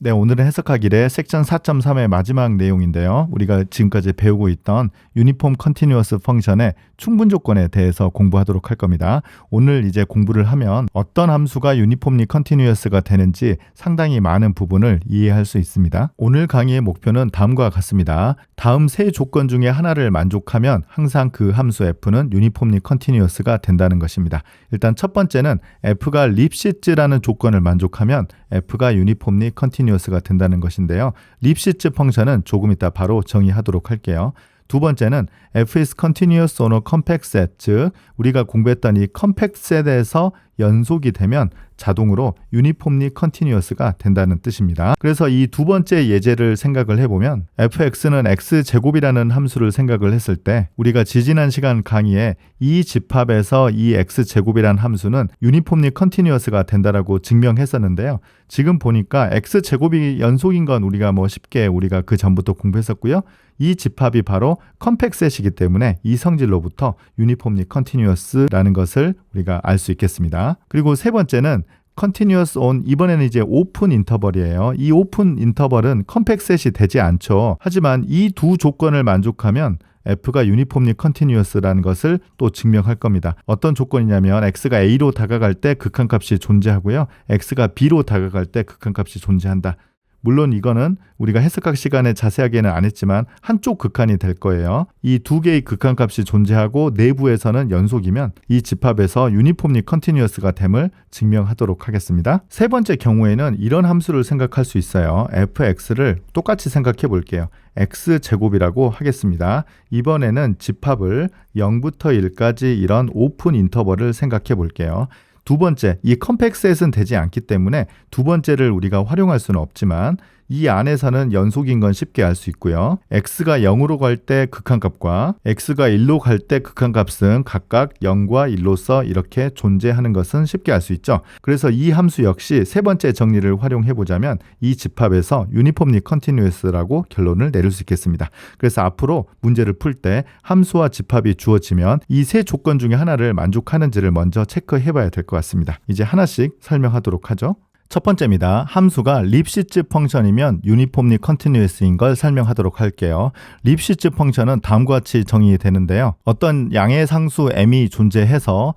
네, 오늘은 해석하기의 섹션 4.3의 마지막 내용인데요. 우리가 지금까지 배우고 있던 유니폼 컨티뉴어스 펑션의 충분 조건에 대해서 공부하도록 할 겁니다. 오늘 이제 공부를 하면 어떤 함수가 유니폼리 컨티뉴어스가 되는지 상당히 많은 부분을 이해할 수 있습니다. 오늘 강의의 목표는 다음과 같습니다. 다음 세 조건 중에 하나를 만족하면 항상 그 함수 f는 유니폼리 컨티뉴어스가 된다는 것입니다. 일단 첫 번째는 f가 립시츠라는 조건을 만족하면 f가 유니폼리 컨티뉴어스 가 된다는 것인데요. 립시츠 펑션은 조금 이따 바로 정의하도록 할게요. 두 번째는 f is continuous on a compact set, 즉 우리가 공부했던 이 compact set에서 연속이 되면 자동으로 유니폼리 컨티뉴어스가 된다는 뜻입니다. 그래서 이 두 번째 예제를 생각을 해보면 fx는 x제곱이라는 함수를 생각을 했을 때 우리가 지지난 시간 강의에 이 집합에서 이 x제곱이라는 함수는 유니폼리 컨티뉴어스가 된다라고 증명했었는데요. 지금 보니까 x제곱이 연속인 건 우리가 뭐 쉽게 우리가 그 전부터 공부했었고요. 이 집합이 바로 컴팩셋이기 때문에 이 성질로부터 유니폼리 컨티뉴어스라는 것을 우리가 알 수 있겠습니다. 그리고 세 번째는 컨티뉴어스 온 이번에는 이제 오픈 인터벌이에요. 이 오픈 인터벌은 컴팩셋이 되지 않죠. 하지만 이 두 조건을 만족하면 f가 유니폼리 컨티뉴어스라는 것을 또 증명할 겁니다. 어떤 조건이냐면 x가 a로 다가갈 때 극한값이 존재하고요. x가 b로 다가갈 때 극한값이 존재한다. 물론 이거는 우리가 해석학 시간에 자세하게는 안 했지만 한쪽 극한이 될 거예요. 이 두 개의 극한 값이 존재하고 내부에서는 연속이면 이 집합에서 유니폼리 컨티뉴어스가 됨을 증명하도록 하겠습니다. 세 번째 경우에는 이런 함수를 생각할 수 있어요. fx를 똑같이 생각해 볼게요. x제곱이라고 하겠습니다. 이번에는 집합을 0부터 1까지 이런 오픈 인터벌을 생각해 볼게요. 두 번째, 이 컴팩셋은 되지 않기 때문에 두 번째를 우리가 활용할 수는 없지만 이 안에서는 연속인 건 쉽게 알 수 있고요. x가 0으로 갈 때 극한값과 x가 1로 갈 때 극한값은 각각 0과 1로서 이렇게 존재하는 것은 쉽게 알 수 있죠. 그래서 이 함수 역시 세 번째 정리를 활용해 보자면 이 집합에서 유니폼리 컨티뉴어스라고 결론을 내릴 수 있겠습니다. 그래서 앞으로 문제를 풀 때 함수와 집합이 주어지면 이 세 조건 중에 하나를 만족하는지를 먼저 체크해 봐야 될 것 같습니다. 이제 하나씩 설명하도록 하죠. 첫 번째입니다. 함수가 립시츠 펑션이면 유니폼리 컨티뉴어스인 걸 설명하도록 할게요. 립시츠 펑션은 다음과 같이 정의되는데요. 어떤 양의 상수 m이 존재해서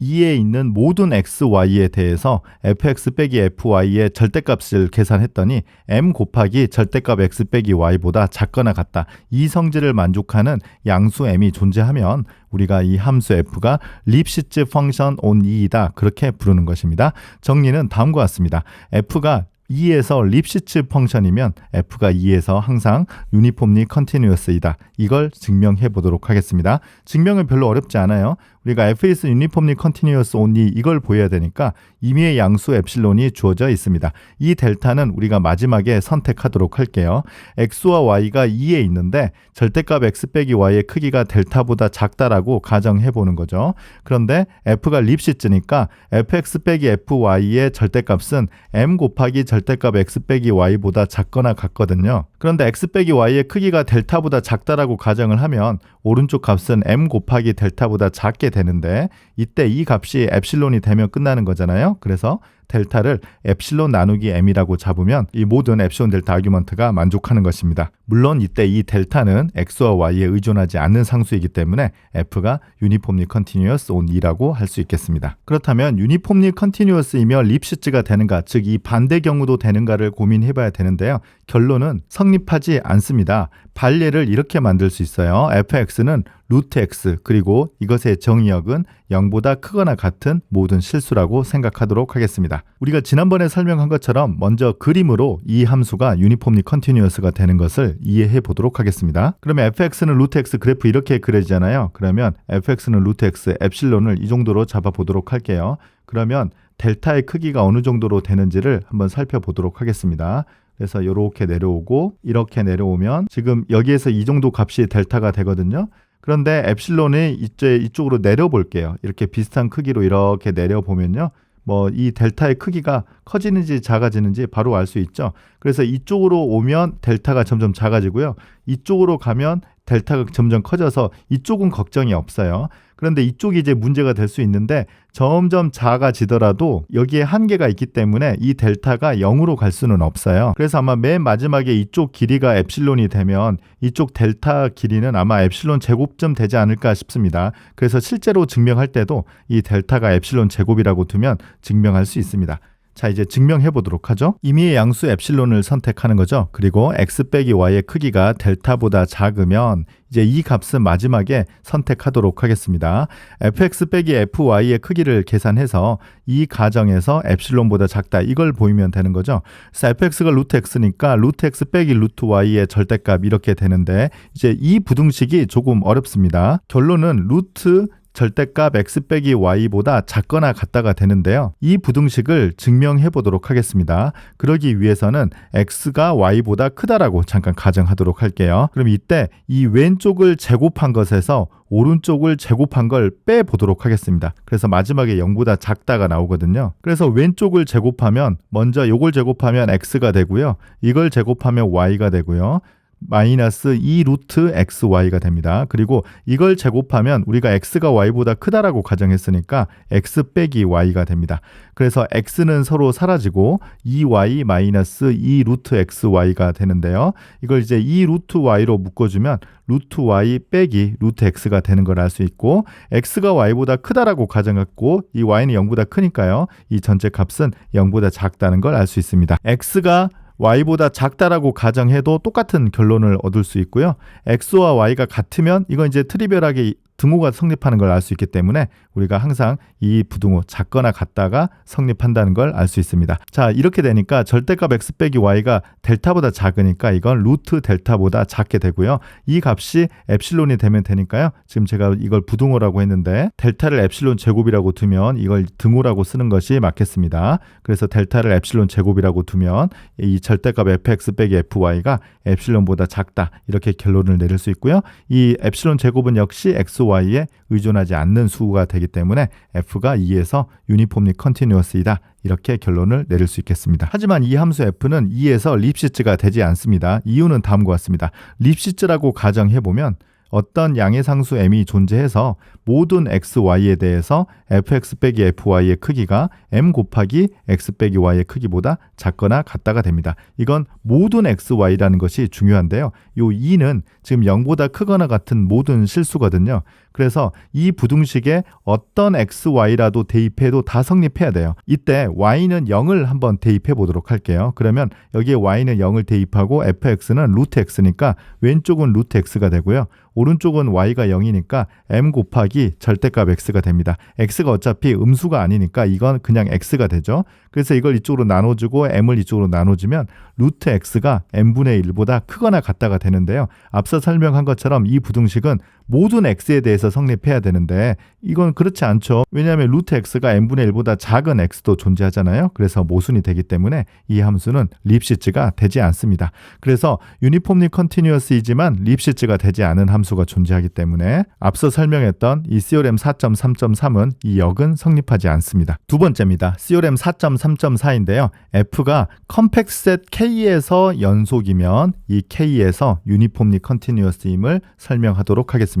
2에 있는 모든 x, y에 대해서 fx 빼기 fy의 절대값을 계산했더니 m 곱하기 절대값 x 빼기 y보다 작거나 같다. 이 성질을 만족하는 양수 m이 존재하면 우리가 이 함수 f가 립시츠 펑션 on 2이다. 그렇게 부르는 것입니다. 정리는 다음과 같습니다. f가 2에서 립시츠 펑션이면 f가 2에서 항상 유니폼리 컨티뉴어스이다. 이걸 증명해 보도록 하겠습니다. 증명은 별로 어렵지 않아요. 우리가 f is uniformly continuous only 이걸 보여야 되니까 임의의 양수 엡실론이 주어져 있습니다. 이 델타는 우리가 마지막에 선택하도록 할게요. x와 y가 2에 있는데 절대값 x 빼기 y의 크기가 델타보다 작다라고 가정해 보는 거죠. 그런데 f가 립시츠니까 fx 빼기 fy의 절대값은 m 곱하기 절대값 x 빼기 y보다 작거나 같거든요. 그런데 x 빼기 y의 크기가 델타보다 작다라고 가정을 하면 오른쪽 값은 m 곱하기 델타보다 작게 되는데 이때 이 값이 엡실론이 되면 끝나는 거잖아요. 그래서 델타를 엡실론 나누기 m이라고 잡으면 이 모든 엡실론 델타 아규먼트가 만족하는 것입니다. 물론 이때 이 델타는 x와 y에 의존하지 않는 상수이기 때문에 f가 유니폼리 컨티뉴어스 온 2라고 할 수 있겠습니다. 그렇다면 유니폼리 컨티뉴어스이며 립시츠가 되는가, 즉 이 반대 경우도 되는가를 고민해 봐야 되는데요. 결론은 성립하지 않습니다. 발례를 이렇게 만들 수 있어요. fx는 루트 x 그리고 이것의 정의역은 0보다 크거나 같은 모든 실수라고 생각하도록 하겠습니다. 우리가 지난번에 설명한 것처럼 먼저 그림으로 이 함수가 유니폼리 컨티뉴어스가 되는 것을 이해해 보도록 하겠습니다. 그러면 fx는 루트 x 그래프 이렇게 그려지잖아요. 그러면 fx는 루트 x 엡실론을 이 정도로 잡아 보도록 할게요. 그러면 델타의 크기가 어느 정도로 되는지를 한번 살펴보도록 하겠습니다. 그래서 이렇게 내려오고 이렇게 내려오면 지금 여기에서 이 정도 값이 델타가 되거든요. 그런데 엡실론이 이제 이쪽으로 내려볼게요. 이렇게 비슷한 크기로 이렇게 내려보면요. 뭐 이 델타의 크기가 커지는지 작아지는지 바로 알 수 있죠. 그래서 이쪽으로 오면 델타가 점점 작아지고요. 이쪽으로 가면 델타가 점점 커져서 이쪽은 걱정이 없어요. 그런데 이쪽이 이제 문제가 될 수 있는데 점점 작아지더라도 여기에 한계가 있기 때문에 이 델타가 0으로 갈 수는 없어요. 그래서 아마 맨 마지막에 이쪽 길이가 엡실론이 되면 이쪽 델타 길이는 아마 엡실론 제곱쯤 되지 않을까 싶습니다. 그래서 실제로 증명할 때도 이 델타가 엡실론 제곱이라고 두면 증명할 수 있습니다. 자, 이제 증명해 보도록 하죠. 임의의 양수 엡실론을 선택하는 거죠. 그리고 x 빼기 y의 크기가 델타보다 작으면 이제 이 값은 마지막에 선택하도록 하겠습니다. fx 빼기 fy의 크기를 계산해서 이 가정에서 엡실론보다 작다. 이걸 보이면 되는 거죠. 그래서 fx가 루트 x니까 루트 x 빼기 루트 y의 절대값 이렇게 되는데 이제 이 부등식이 조금 어렵습니다. 결론은 루트 절대값 x 빼기 y보다 작거나 같다가 되는데요. 이 부등식을 증명해 보도록 하겠습니다. 그러기 위해서는 x가 y보다 크다라고 잠깐 가정하도록 할게요. 그럼 이때 이 왼쪽을 제곱한 것에서 오른쪽을 제곱한 걸 빼 보도록 하겠습니다. 그래서 마지막에 0보다 작다가 나오거든요. 그래서 왼쪽을 제곱하면 먼저 요걸 제곱하면 x가 되고요. 이걸 제곱하면 y가 되고요. 마이너스 2 루트 xy가 됩니다. 그리고 이걸 제곱하면 우리가 x가 y보다 크다라고 가정했으니까 x 빼기 y가 됩니다. 그래서 x는 서로 사라지고 2y 마이너스 2 루트 xy가 되는데요. 이걸 이제 2 루트 y로 묶어주면 루트 y 빼기 루트 x가 되는 걸 알 수 있고 x가 y보다 크다라고 가정했고 이 y는 0보다 크니까요. 이 전체 값은 0보다 작다는 걸 알 수 있습니다. x가 y보다 작다라고 가정해도 똑같은 결론을 얻을 수 있고요. x와 y가 같으면 이건 이제 트리비얼하게 등호가 성립하는 걸 알 수 있기 때문에 우리가 항상 이 부등호 작거나 같다가 성립한다는 걸 알 수 있습니다. 자, 이렇게 되니까 절대값 x 빼기 y가 델타보다 작으니까 이건 루트 델타보다 작게 되고요. 이 값이 엡실론이 되면 되니까요. 지금 제가 이걸 부등호라고 했는데 델타를 엡실론 제곱이라고 두면 이걸 등호라고 쓰는 것이 맞겠습니다. 그래서 델타를 엡실론 제곱이라고 두면 이 절대값 fx 빼기 fy가 엡실론보다 작다. 이렇게 결론을 내릴 수 있고요. 이 엡실론 제곱은 역시 x y에 의존하지 않는 수가 되기 때문에 f가 2에서 유니폼리 컨티뉴어스이다. 이렇게 결론을 내릴 수 있겠습니다. 하지만 이 함수 f는 2에서 립시츠가 되지 않습니다. 이유는 다음과 같습니다. 립시츠라고 가정해 보면 어떤 양의 상수 m이 존재해서 모든 x, y에 대해서 fx 빼기 fy의 크기가 m 곱하기 x 빼기 y의 크기보다 작거나 같다가 됩니다. 이건 모든 x, y라는 것이 중요한데요. 요 2는 지금 0보다 크거나 같은 모든 실수거든요. 그래서 이 부등식에 어떤 x, y라도 대입해도 다 성립해야 돼요. 이때 y는 0을 한번 대입해 보도록 할게요. 그러면 여기에 y는 0을 대입하고 fx는 루트 x니까 왼쪽은 루트 x가 되고요. 오른쪽은 y가 0이니까 m 곱하기 절대값 x가 됩니다. x가 어차피 음수가 아니니까 이건 그냥 x가 되죠. 그래서 이걸 이쪽으로 나눠주고 m을 이쪽으로 나눠주면 루트 x가 n분의 1보다 크거나 같다가 되는데요. 앞서 설명한 것처럼 이 부등식은 모든 x에 대해서 성립해야 되는데 이건 그렇지 않죠. 왜냐하면 루트 x가 n분의 1보다 작은 x도 존재하잖아요. 그래서 모순이 되기 때문에 이 함수는 립시츠가 되지 않습니다. 그래서 유니폼리 컨티뉴어스이지만 립시츠가 되지 않은 함수가 존재하기 때문에 앞서 설명했던 이 CORM 4.3.3은 이 역은 성립하지 않습니다. 두 번째입니다. CORM 4.3.4인데요. F가 컴팩셋 K에서 연속이면 이 K에서 유니폼리 컨티뉴어스임을 설명하도록 하겠습니다.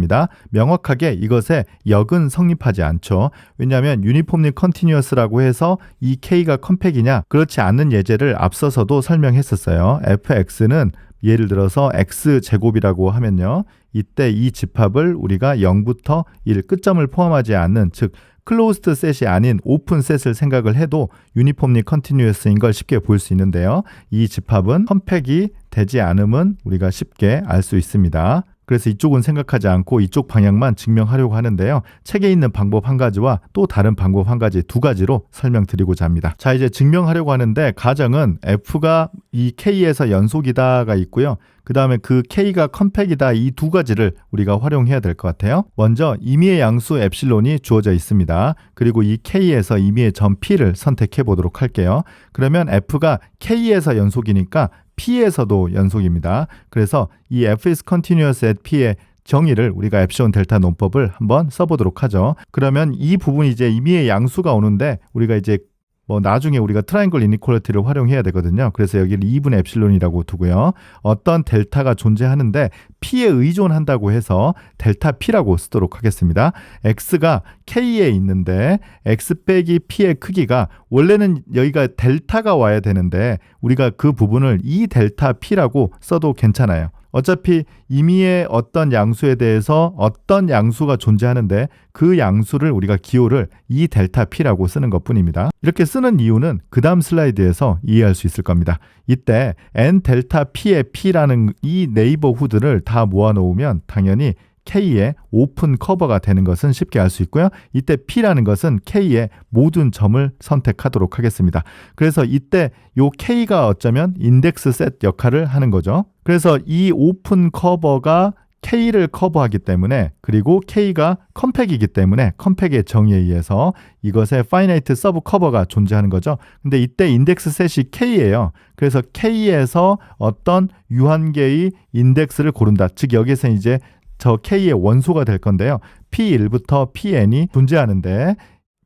명확하게 이것의 역은 성립하지 않죠. 왜냐하면 유니폼리 컨티뉴어스라고 해서 이 K가 컴팩이냐 그렇지 않는 예제를 앞서서도 설명했었어요. fx는 예를 들어서 x 제곱이라고 하면요. 이때 이 집합을 우리가 0부터 1 끝점을 포함하지 않는 즉 클로스드 셋이 아닌 오픈 셋을 생각을 해도 유니폼리 컨티뉴어스인 걸 쉽게 볼 수 있는데요. 이 집합은 컴팩이 되지 않음은 우리가 쉽게 알 수 있습니다. 그래서 이쪽은 생각하지 않고 이쪽 방향만 증명하려고 하는데요. 책에 있는 방법 한 가지와 또 다른 방법 한 가지 두 가지로 설명드리고자 합니다. 자, 이제 증명하려고 하는데 가정은 F가 이 K에서 연속이다가 있고요. 그 다음에 그 K가 컴팩이다 이 두 가지를 우리가 활용해야 될 것 같아요. 먼저 임의의 양수 엡실론이 주어져 있습니다. 그리고 이 K에서 임의의 점 P를 선택해 보도록 할게요. 그러면 F가 K에서 연속이니까 P에서도 연속입니다. 그래서 이 F is continuous at P의 정의를 우리가 엡시온 델타 논법을 한번 써보도록 하죠. 그러면 이 부분이 이제 임의의 양수가 오는데 우리가 이제 뭐 나중에 우리가 트라이앵글 이니퀄리티를 활용해야 되거든요. 그래서 여기를 2분의 엡실론이라고 두고요. 어떤 델타가 존재하는데 P에 의존한다고 해서 델타 P라고 쓰도록 하겠습니다. X가 K에 있는데 X 빼기 P의 크기가 원래는 여기가 델타가 와야 되는데 우리가 그 부분을 이 델타 P라고 써도 괜찮아요. 어차피 임의의 어떤 양수에 대해서 어떤 양수가 존재하는데 그 양수를 우리가 기호를 이 델타 P라고 쓰는 것 뿐입니다. 이렇게 쓰는 이유는 그 다음 슬라이드에서 이해할 수 있을 겁니다. 이때 n 델타 P의 P라는 이 네이버후드를 다 모아놓으면 당연히 K의 오픈 커버가 되는 것은 쉽게 알 수 있고요. 이때 P라는 것은 K의 모든 점을 선택하도록 하겠습니다. 그래서 이때 요 K가 어쩌면 인덱스 셋 역할을 하는 거죠. 그래서 이 오픈 커버가 K를 커버하기 때문에 그리고 K가 컴팩이기 때문에 컴팩의 정의에 의해서 이것에 파이나이트 서브 커버가 존재하는 거죠. 근데 이때 인덱스 셋이 K예요. 그래서 K에서 어떤 유한계의 인덱스를 고른다. 즉 여기서 이제 저 K의 원소가 될 건데요. P1부터 Pn이 존재하는데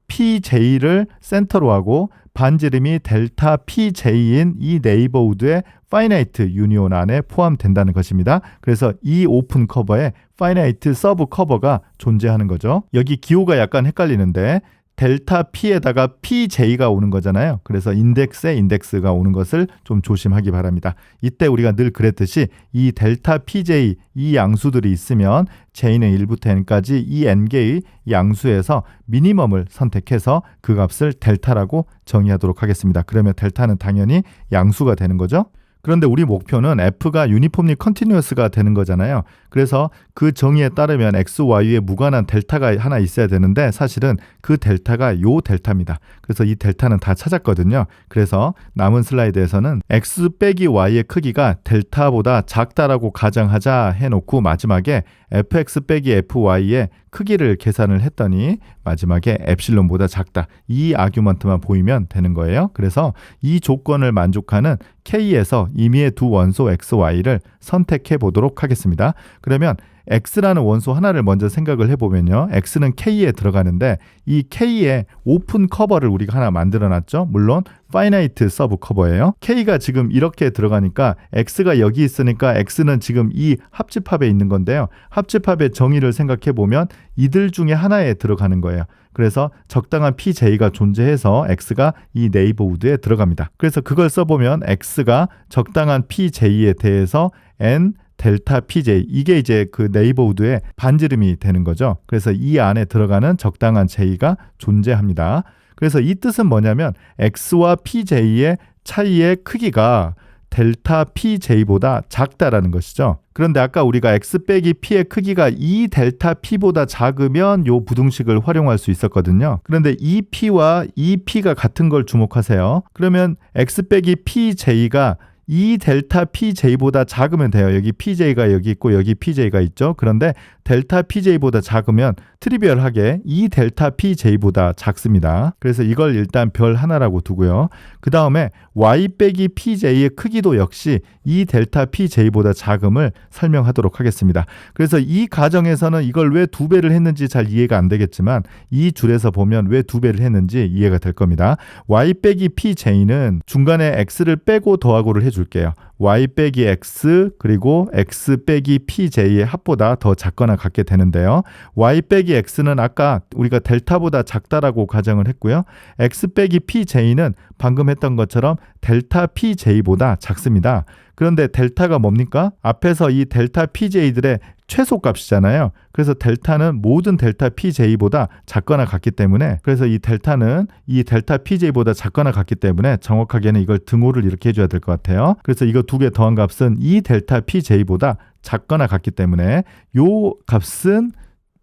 PJ를 센터로 하고 반지름이 델타 PJ인 이 네이버우드의 파이나이트 유니온 안에 포함된다는 것입니다. 그래서 이 오픈 커버에 파이나이트 서브 커버가 존재하는 거죠. 여기 기호가 약간 헷갈리는데 델타 P에다가 PJ가 오는 거잖아요. 그래서 인덱스에 인덱스가 오는 것을 좀 조심하기 바랍니다. 이때 우리가 늘 그랬듯이 이 델타 PJ 이 양수들이 있으면 J는 1부터 N까지 이 N개의 양수에서 미니멈을 선택해서 그 값을 델타라고 정의하도록 하겠습니다. 그러면 델타는 당연히 양수가 되는 거죠. 그런데 우리 목표는 f가 유니폼리 컨티뉴어스가 되는 거잖아요. 그래서 그 정의에 따르면 x, y에 무관한 델타가 하나 있어야 되는데 사실은 그 델타가 요 델타입니다. 그래서 이 델타는 다 찾았거든요. 그래서 남은 슬라이드에서는 x 빼기 y의 크기가 델타보다 작다라고 가정하자 해놓고 마지막에 fx 빼기 fy의 크기를 계산을 했더니 마지막에 엡실론보다 작다. 이 아규먼트만 보이면 되는 거예요. 그래서 이 조건을 만족하는 K에서 임의의 두 원소 x, y를 선택해 보도록 하겠습니다. 그러면 x라는 원소 하나를 먼저 생각을 해보면요. x는 k에 들어가는데 이 k의 오픈 커버를 우리가 하나 만들어 놨죠. 물론 파이나이트 서브 커버예요. k가 지금 이렇게 들어가니까 x가 여기 있으니까 x는 지금 이 합집합에 있는 건데요. 합집합의 정의를 생각해 보면 이들 중에 하나에 들어가는 거예요. 그래서 적당한 PJ가 존재해서 X가 이 네이버우드에 들어갑니다. 그래서 그걸 써보면 X가 적당한 PJ에 대해서 N 델타 PJ 이게 이제 그 네이버우드의 반지름이 되는 거죠. 그래서 이 안에 들어가는 적당한 J가 존재합니다. 그래서 이 뜻은 뭐냐면 X와 PJ의 차이의 크기가 델타 PJ보다 작다라는 것이죠. 그런데 아까 우리가 X 빼기 P의 크기가 이 델타 P보다 작으면 요 부등식을 활용할 수 있었거든요. 그런데 이 P와 이 P가 같은 걸 주목하세요. 그러면 X 빼기 PJ가 이 델타 PJ보다 작으면 돼요. 여기 PJ가 여기 있고 여기 PJ가 있죠. 그런데 델타 PJ보다 작으면 트리비얼하게 이 델타 PJ보다 작습니다. 그래서 이걸 일단 별 하나라고 두고요. 그 다음에 Y 빼기 PJ의 크기도 역시 이 델타 PJ보다 작음을 설명하도록 하겠습니다. 그래서 이 가정에서는 이걸 왜 두 배를 했는지 잘 이해가 안 되겠지만 이 줄에서 보면 왜 두 배를 했는지 이해가 될 겁니다. Y 빼기 PJ는 중간에 X를 빼고 더하고를 해 줄게요. y 빼기 x 그리고 x 빼기 pj의 합보다 더 작거나 같게 되는데요. y 빼기 x는 아까 우리가 델타보다 작다라고 가정을 했고요. x 빼기 pj는 방금 했던 것처럼 델타 pj보다 작습니다. 그런데 델타가 뭡니까? 앞에서 이 델타 pj들의 최소값이잖아요. 그래서 델타는 모든 델타 PJ보다 작거나 같기 때문에 그래서 이 델타는 이 델타 PJ보다 작거나 같기 때문에 정확하게는 이걸 등호를 이렇게 해줘야 될 것 같아요. 그래서 이거 두 개 더한 값은 이 델타 PJ보다 작거나 같기 때문에 요 값은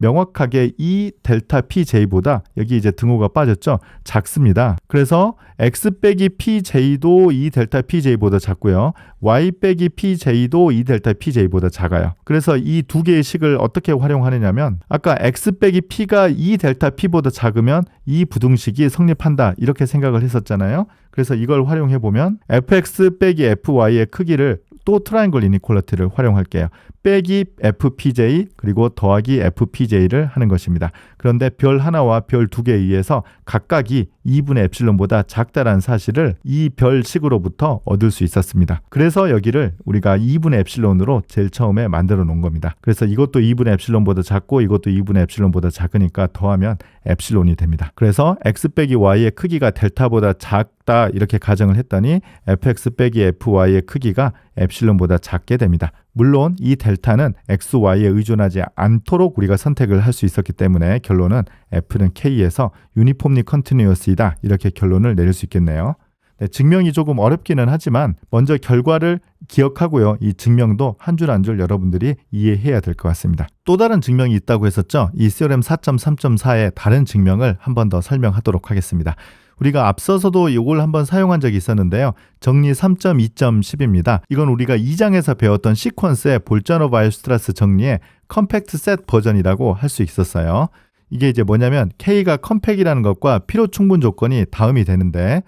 명확하게 이 델타 PJ보다 여기 이제 등호가 빠졌죠. 작습니다. 그래서 X 빼기 PJ도 이 델타 PJ보다 작고요. Y 빼기 PJ도 이 델타 PJ보다 작아요. 그래서 이 두 개의 식을 어떻게 활용하느냐면 아까 X 빼기 P가 이 델타 P보다 작으면 이 부등식이 성립한다 이렇게 생각을 했었잖아요. 그래서 이걸 활용해 보면 fx 빼기 fy의 크기를 또 트라이앵글 이니퀄리티를 활용할게요. 빼기 FPJ 그리고 더하기 FPJ를 하는 것입니다. 그런데 별 하나와 별 두 개에 의해서 각각이 2분의 엡실론보다 작다라는 사실을 이 별식으로부터 얻을 수 있었습니다. 그래서 여기를 우리가 2분의 엡실론으로 제일 처음에 만들어 놓은 겁니다. 그래서 이것도 2분의 엡실론보다 작고 이것도 2분의 엡실론보다 작으니까 더하면 엡실론이 됩니다. 그래서 x 빼기 y의 크기가 델타보다 작다 이렇게 가정을 했더니 fx 빼기 fy의 크기가 엡실론보다 작게 됩니다. 물론 이 델타는 x, y에 의존하지 않도록 우리가 선택을 할 수 있었기 때문에 결론은 f는 k에서 유니폼리 컨티뉴어스이다 이렇게 결론을 내릴 수 있겠네요. 네, 증명이 조금 어렵기는 하지만 먼저 결과를 기억하고요. 이 증명도 한 줄 한 줄 여러분들이 이해해야 될 것 같습니다. 또 다른 증명이 있다고 했었죠. 이 CRM 4.3.4의 다른 증명을 한 번 더 설명하도록 하겠습니다. 우리가 앞서서도 이걸 한번 사용한 적이 있었는데요. 정리 3.2.10입니다. 이건 우리가 2장에서 배웠던 시퀀스의 볼자노 바이오스트라스 정리의 컴팩트 셋 버전이라고 할 수 있었어요. 이게 이제 뭐냐면 K가 컴팩이라는 것과 필요 충분 조건이 다음이 되는데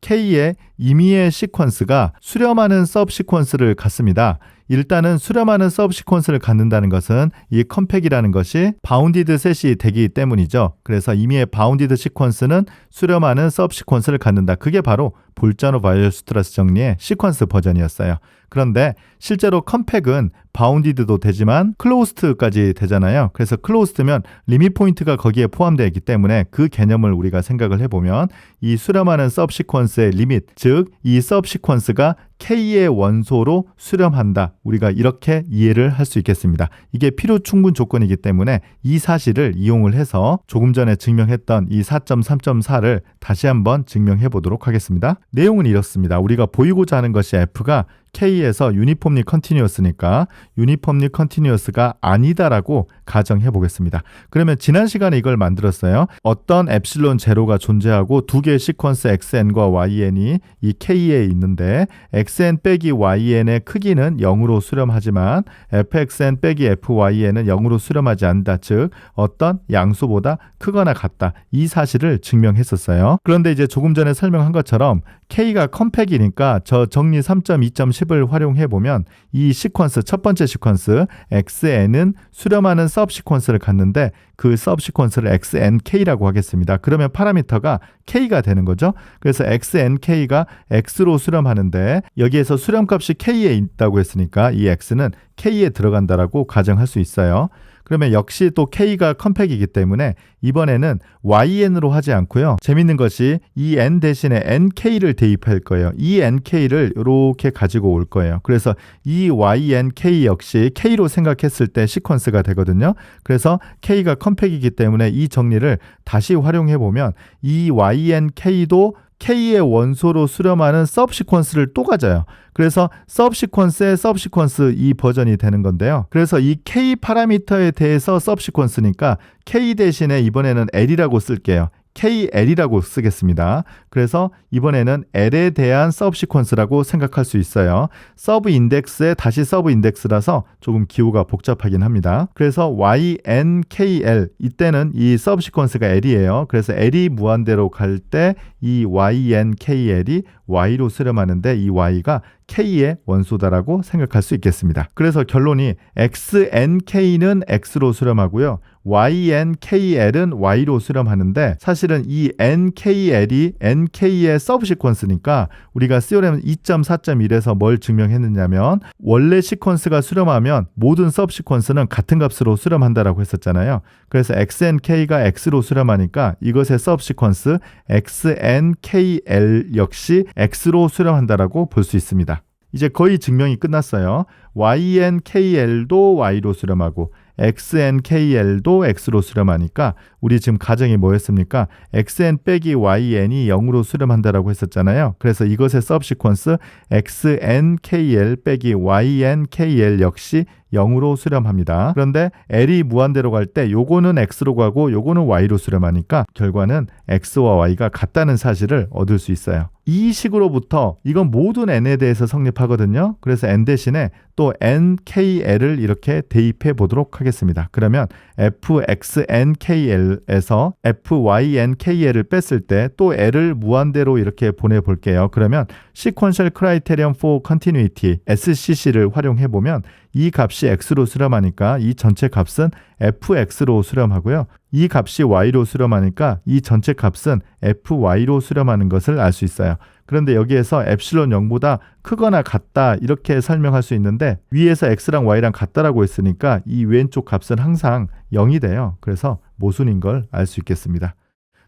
K의 임의의 시퀀스가 수렴하는 서브 시퀀스를 갖습니다. 일단은 수렴하는 서브 시퀀스를 갖는다는 것은 이 컴팩이라는 것이 바운디드 셋이 되기 때문이죠. 그래서 임의의 바운디드 시퀀스는 수렴하는 서브 시퀀스를 갖는다. 그게 바로 볼자노 바이오스트라스 정리의 시퀀스 버전이었어요. 그런데 실제로 컴팩은 바운디드도 되지만 클로스트까지 되잖아요. 그래서 클로스트면 리밋 포인트가 거기에 포함되어 있기 때문에 그 개념을 우리가 생각을 해보면 이 수렴하는 서브 시퀀스의 리밋, 즉이 서브 시퀀스가 K의 원소로 수렴한다. 우리가 이렇게 이해를 할 수 있겠습니다. 이게 필요 충분 조건이기 때문에 이 사실을 이용을 해서 조금 전에 증명했던 이 4.3.4를 다시 한번 증명해 보도록 하겠습니다. 내용은 이렇습니다. 우리가 보이고자 하는 것이 F가 K에서 유니폼리 컨티뉴어스니까 유니폼리 컨티뉴어스가 아니다라고 가정해 보겠습니다. 그러면 지난 시간에 이걸 만들었어요. 어떤 엡실론 제로가 존재하고 두 개의 시퀀스 xn과 yn이 이 K에 있는데 xn 빼기 yn의 크기는 0으로 수렴하지만 fxn 빼기 fyn은 0으로 수렴하지 않는다. 즉 어떤 양수보다 크거나 같다. 이 사실을 증명했었어요. 그런데 이제 조금 전에 설명한 것처럼 K가 컴팩이니까 저 정리 3.2.10을 활용해 보면 이 시퀀스 첫 번째 시퀀스 xn은 수렴하는 서브 시퀀스를 갖는데 그 서브 시퀀스를 xnk라고 하겠습니다. 그러면 파라미터가 k가 되는 거죠. 그래서 xnk가 x로 수렴하는데 여기에서 수렴값이 k에 있다고 했으니까 이 x는 k에 들어간다라고 가정할 수 있어요. 그러면 역시 또 K가 컴팩이기 때문에 이번에는 YN으로 하지 않고요. 재밌는 것이 이 N 대신에 NK를 대입할 거예요. 이 NK를 이렇게 가지고 올 거예요. 그래서 이 YNK 역시 K로 생각했을 때 시퀀스가 되거든요. 그래서 K가 컴팩이기 때문에 이 정리를 다시 활용해 보면 이 YNK도 K의 원소로 수렴하는 서브 시퀀스를 또 가져요. 그래서 서브 시퀀스의 서브 시퀀스 이 버전이 되는 건데요. 그래서 이 K 파라미터에 대해서 서브 시퀀스니까 K 대신에 이번에는 L이라고 쓸게요. KL이라고 쓰겠습니다. 그래서 이번에는 L에 대한 서브 시퀀스라고 생각할 수 있어요. 서브 인덱스에 다시 서브 인덱스라서 조금 기호가 복잡하긴 합니다. 그래서 YNKL 이때는 이 서브 시퀀스가 L이에요. 그래서 L이 무한대로 갈 때 이 YNKL이 Y로 수렴하는데 이 Y가 K의 원소다라고 생각할 수 있겠습니다. 그래서 결론이 XNK는 X로 수렴하고요. YNKL은 Y로 수렴하는데 사실은 이 NKL이 NK의 서브 시퀀스니까 우리가 CORM 2.4.1에서 뭘 증명했느냐면 원래 시퀀스가 수렴하면 모든 서브 시퀀스는 같은 값으로 수렴한다라고 했었잖아요. 그래서 XNK가 X로 수렴하니까 이것의 서브 시퀀스 XNKL 역시 X로 수렴한다라고 볼 수 있습니다. 이제 거의 증명이 끝났어요. YNKL도 Y로 수렴하고 XNKL도 X로 수렴하니까 우리 지금 가정이 뭐였습니까? XN 빼기 YN이 0으로 수렴한다라고 했었잖아요. 그래서 이것의 서브 시퀀스 XNKL 빼기 YNKL 역시 0으로 수렴합니다. 그런데 L이 무한대로 갈 때 요거는 X로 가고 요거는 Y로 수렴하니까 결과는 X와 Y가 같다는 사실을 얻을 수 있어요. 이 식으로부터 이건 모든 N에 대해서 성립하거든요. 그래서 N 대신에 또 NKL을 이렇게 대입해 보도록 하겠습니다. 그러면 FXNKL에서 FYNKL을 뺐을 때 또 L을 무한대로 이렇게 보내 볼게요. 그러면 Sequential Criterion for Continuity SCC를 활용해 보면 이 값이 x로 수렴하니까 이 전체 값은 fx로 수렴하고요. 이 값이 y로 수렴하니까 이 전체 값은 fy로 수렴하는 것을 알 수 있어요. 그런데 여기에서 엡실론 0보다 크거나 같다 이렇게 설명할 수 있는데 위에서 x랑 y랑 같다라고 했으니까 이 왼쪽 값은 항상 0이 돼요. 그래서 모순인 걸 알 수 있겠습니다.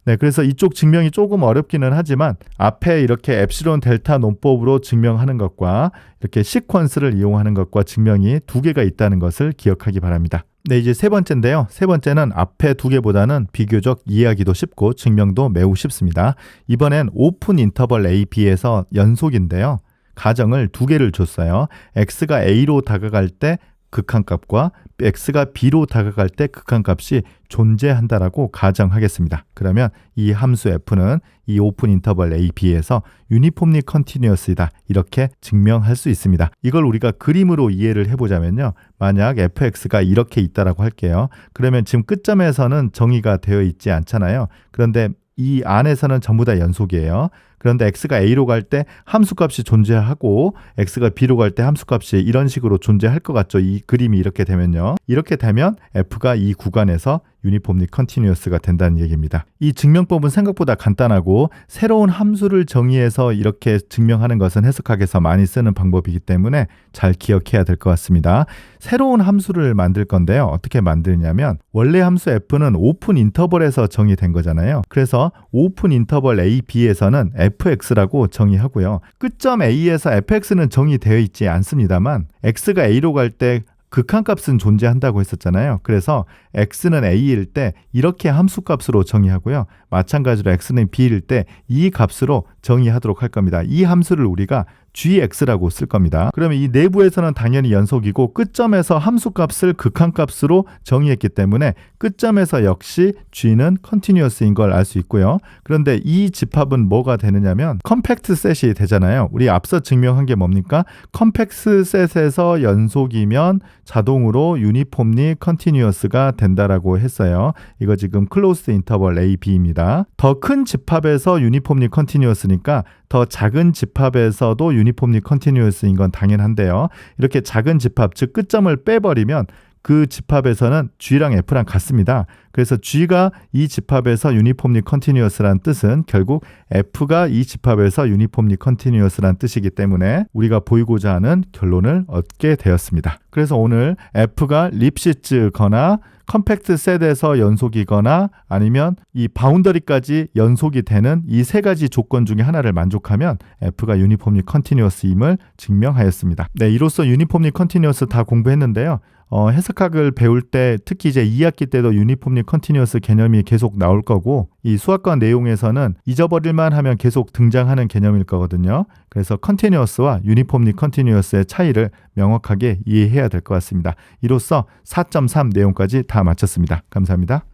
네, 그래서 이쪽 증명이 조금 어렵기는 하지만 앞에 이렇게 엡실론 델타 논법으로 증명하는 것과 이렇게 시퀀스를 이용하는 것과 증명이 두 개가 있다는 것을 기억하기 바랍니다. 네, 이제 세 번째인데요. 세 번째는 앞에 두 개보다는 비교적 이해하기도 쉽고 증명도 매우 쉽습니다. 이번엔 오픈 인터벌 A, B에서 연속인데요. 가정을 두 개를 줬어요. x가 a로 다가갈 때 극한값과 x가 b로 다가갈 때 극한값이 존재한다라고 가정하겠습니다. 그러면 이 함수 f는 이 오픈 인터벌 a, b에서 유니폼리 컨티뉴어스이다. 이렇게 증명할 수 있습니다. 이걸 우리가 그림으로 이해를 해보자면요. 만약 fx가 이렇게 있다라고 할게요. 그러면 지금 끝점에서는 정의가 되어 있지 않잖아요. 그런데 이 안에서는 전부 다 연속이에요. 그런데 x가 a로 갈 때 함수값이 존재하고 x가 b로 갈 때 함수값이 이런 식으로 존재할 것 같죠. 이 그림이 이렇게 되면요. 이렇게 되면 f가 이 구간에서 유니폼리 컨티뉴어스가 된다는 얘기입니다. 이 증명법은 생각보다 간단하고 새로운 함수를 정의해서 이렇게 증명하는 것은 해석학에서 많이 쓰는 방법이기 때문에 잘 기억해야 될 것 같습니다. 새로운 함수를 만들 건데요. 어떻게 만드냐면 원래 함수 f는 오픈 인터벌에서 정의된 거잖아요. 그래서 오픈 인터벌 a, b에서는 fx라고 정의하고요. 끝점 a에서 fx는 정의되어 있지 않습니다만 x가 a로 갈 때 극한값은 존재한다고 했었잖아요. 그래서 x는 a일 때 이렇게 함수값으로 정의하고요. 마찬가지로 x는 b일 때 이 값으로 정의하도록 할 겁니다. 이 함수를 우리가 gx라고 쓸 겁니다. 그러면 이 내부에서는 당연히 연속이고 끝점에서 함수값을 극한값으로 정의했기 때문에 끝점에서 역시 g는 컨티뉴어스인 걸 알 수 있고요. 그런데 이 집합은 뭐가 되느냐면 컴팩트 셋이 되잖아요. 우리 앞서 증명한 게 뭡니까? 컴팩트 셋에서 연속이면 자동으로 유니폼리 컨티뉴어스가 된다라고 했어요. 이거 지금 클로스 인터벌 A, B입니다. 더 큰 집합에서 유니폼리 컨티뉴어스니까 더 작은 집합에서도 유니폼리 컨티뉴어스인 건 당연한데요. 이렇게 작은 집합, 즉 끝점을 빼버리면 그 집합에서는 G랑 F랑 같습니다. 그래서 G가 이 집합에서 유니폼리 컨티뉴어스란 뜻은 결국 F가 이 집합에서 유니폼리 컨티뉴어스란 뜻이기 때문에 우리가 보이고자 하는 결론을 얻게 되었습니다. 그래서 오늘 F가 립시츠거나 컴팩트 셋에서 연속이거나 아니면 이 바운더리까지 연속이 되는 이 세 가지 조건 중에 하나를 만족하면 F가 유니폼리 컨티뉴어스임을 증명하였습니다. 네, 이로써 유니폼리 컨티뉴어스 다 공부했는데요. 어, 해석학을 배울 때 특히 이제 2학기 때도 유니폼리 컨티뉴어스 개념이 계속 나올 거고 이 수학과 내용에서는 잊어버릴만 하면 계속 등장하는 개념일 거거든요. 그래서 컨티뉴어스와 유니폼리 컨티뉴어스의 차이를 명확하게 이해해야 될 것 같습니다. 이로써 4.3 내용까지 다 마쳤습니다. 감사합니다.